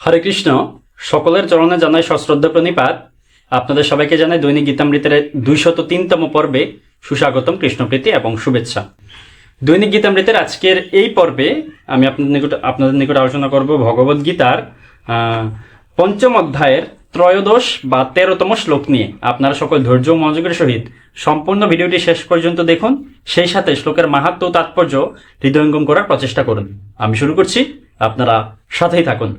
হরে কৃষ্ণ। সকলের চরণে জানাই সশ্রদ্ধ প্রণিপাত। আপনাদের সবাইকে জানাই দৈনিক গীতামৃতের দুইশত তিনতম পর্বে সুস্বাগতম, কৃষ্ণপ্রীতি এবং শুভেচ্ছা। দৈনিক গীতামৃতের আজকের এই পর্বে আমি আপনাদের নিকট আপনাদের নিকট আলোচনা করব ভগবদ গীতার পঞ্চম অধ্যায়ের ত্রয়োদশ বা তেরোতম শ্লোক নিয়ে। আপনারা সকল ধৈর্য মনোযোগের সহিত সম্পূর্ণ ভিডিওটি শেষ পর্যন্ত দেখুন। সেই সাথে শ্লোকের মাহাত্ম তাৎপর্য হৃদয়ঙ্গম করার প্রচেষ্টা করুন। আমি শুরু করছি। আপনারা সাথেই থাকুন।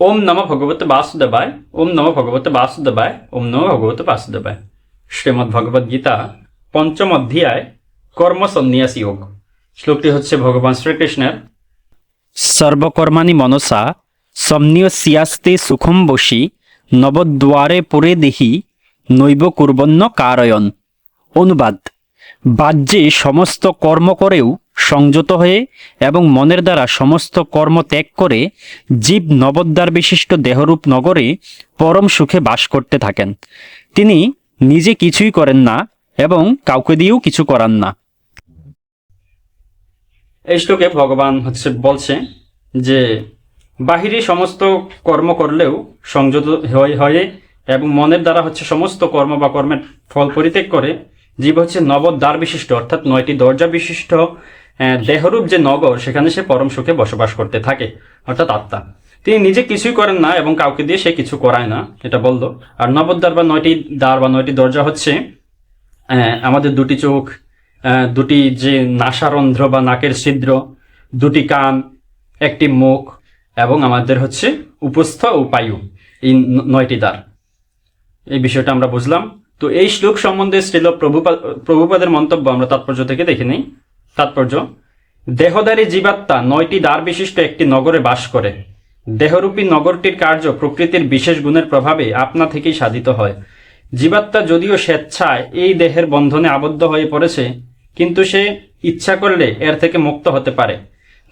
ওম নম ভগবতে বাসুদেবায়, ওম নম ভগবতে বাসুদেবায়, ওম নম ভগবতে বাসুদেবায়। শ্রীমদ্ ভগবদ গীতা পঞ্চম অধ্যায় কর্ম সন্ন্যাস যোগ। শ্লোকটি হচ্ছে ভগবান শ্রীকৃষ্ণের। সর্বকর্মাণি মনসা সমন্বস্যাস্তে সুখম বসি, নবদ্বারে পুরে দেহি, নৈব কুর্বন্য কারয়ন। অনুবাদ। বাহ্যে সমস্ত কর্ম করেও সংযত হয়ে এবং মনের দ্বারা সমস্ত কর্ম ত্যাগ করে জীব নবদ্বার বিশিষ্ট দেহরূপ নগরে পরম সুখে বাস করতে থাকেন। তিনি নিজে কিছুই করেন না এবং কাউকে দিয়েও কিছু করান না। এই শ্লোকে ভগবান হচ্ছে বলছে যে, বাহিরে সমস্ত কর্ম করলেও সংযত হয়ে এবং মনের দ্বারা হচ্ছে সমস্ত কর্ম বা কর্মের ফল পরিত্যাগ করে, জীব হচ্ছে নবদ্বার বিশিষ্ট, অর্থাৎ নয়টি দরজা বিশিষ্ট দেহরূপ যে নগর, সেখানে সে পরম সুখে বসবাস করতে থাকে, অর্থাৎ আত্মা। তিনি নিজে কিছুই করেন না এবং কাউকে দিয়ে সে কিছু করায় না, এটা বলল। আর নবদ্বার বা নয়টি দ্বার বা নয়টি দরজা হচ্ছে আমাদের দুটি চোখ দুটি যে নাসারন্ধ্র বা নাকের ছিদ্র, দুটি কান, একটি মুখ, এবং আমাদের হচ্ছে উপস্থ ও পায়ু, এই নয়টি দ্বার। এই বিষয়টা আমরা বুঝলাম। তো এই শ্লোক সম্বন্ধে শ্রীল প্রভুপা প্রভুপাদের মন্তব্য আমরা তাৎপর্য থেকে দেখে নিই। তাৎপর্য, দেহদারী জীবাত্মা নয়টি দ্বার বিশিষ্ট একটি নগরে বাস করে। দেহরূপী নগরটির কার্য প্রকৃতির বিশেষ গুণের প্রভাবে আপনা থেকেই সাধিত হয়। জীবাত্মা যদিও স্বেচ্ছায় এই দেহের বন্ধনে আবদ্ধ হয়ে পড়েছে, কিন্তু সে ইচ্ছা করলে এর থেকে মুক্ত হতে পারে।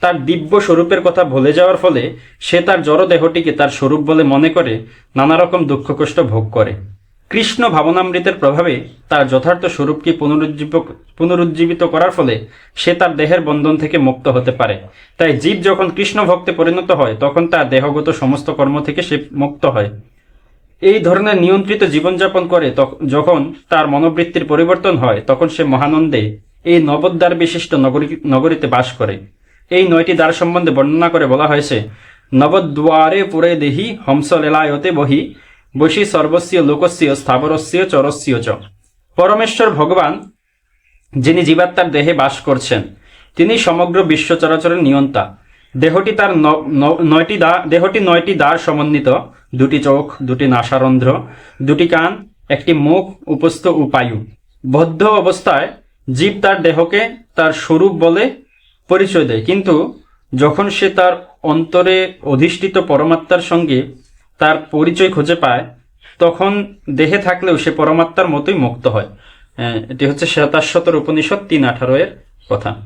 তার দিব্য স্বরূপের কথা ভুলে যাওয়ার ফলে সে তার জড় দেহটিকে তার স্বরূপ বলে মনে করে নানা রকম দুঃখ কষ্ট ভোগ করে। কৃষ্ণ ভাবনামৃতের প্রভাবে তার যথার্থ স্বরূপকে পুনরুজ্জীব পুনরুজ্জীবিত করার ফলে সে তার দেহের বন্ধন থেকে মুক্ত হতে পারে। তাই জীব যখন কৃষ্ণ ভক্তে পরিণত হয়, তখন তার দেহগত সমস্ত কর্ম থেকে সে মুক্ত হয়। এই ধরনের নিয়ন্ত্রিত জীবনযাপন করে যখন তার মনোবৃত্তির পরিবর্তন হয়, তখন সে মহানন্দে এই নবদ্বার বিশিষ্ট নগরী নগরীতে বাস করে। এই নয়টি দ্বার সম্বন্ধে বর্ণনা করে বলা হয়েছে, নবদ্বারে পুরে দেহি হংস লীলায়তে বহি বসি সর্বস্য লোকস্য স্থাবরস্য চরস্য চ। পরমেশ্বর ভগবান, যিনি জীবাত্মার দেহে বাস করছেন, তিনি সমগ্র বিশ্ব চরাচরের নিয়ন্তা। দেহটি তার নয়টি দা, দেহটি নয়টি দ্বার সমন্বিত। দুটি চোখ, দুটি নাসারন্ধ্র, দুটি কান, একটি মুখ, উপস্থ উপায়ু পায়ু। বদ্ধ অবস্থায় জীব তার দেহকে তার স্বরূপ বলে পরিচয় দেয়। কিন্তু যখন সে তার অন্তরে অধিষ্ঠিত পরমাত্মার সঙ্গে তার পরিচয় খুঁজে পায় তখন দেহে থাকলেও সে পরমাত্মার মতোই মুক্ত হয়। আহ, এটি হচ্ছে সাতাশতর উপনিষদ তিন আঠারো এর কথা।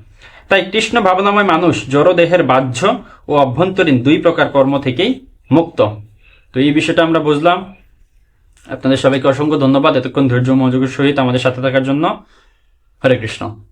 তাই কৃষ্ণ ভাবনাময় মানুষ জড় দেহের বাহ্য ও অভ্যন্তরীণ দুই প্রকার কর্ম থেকেই মুক্ত। তো এই বিষয়টা আমরা বুঝলাম। আপনাদের সবাইকে অসংখ্য ধন্যবাদ এতক্ষণ ধৈর্য মনোযোগের সহিত আমাদের সাথে থাকার জন্য। হরে কৃষ্ণ।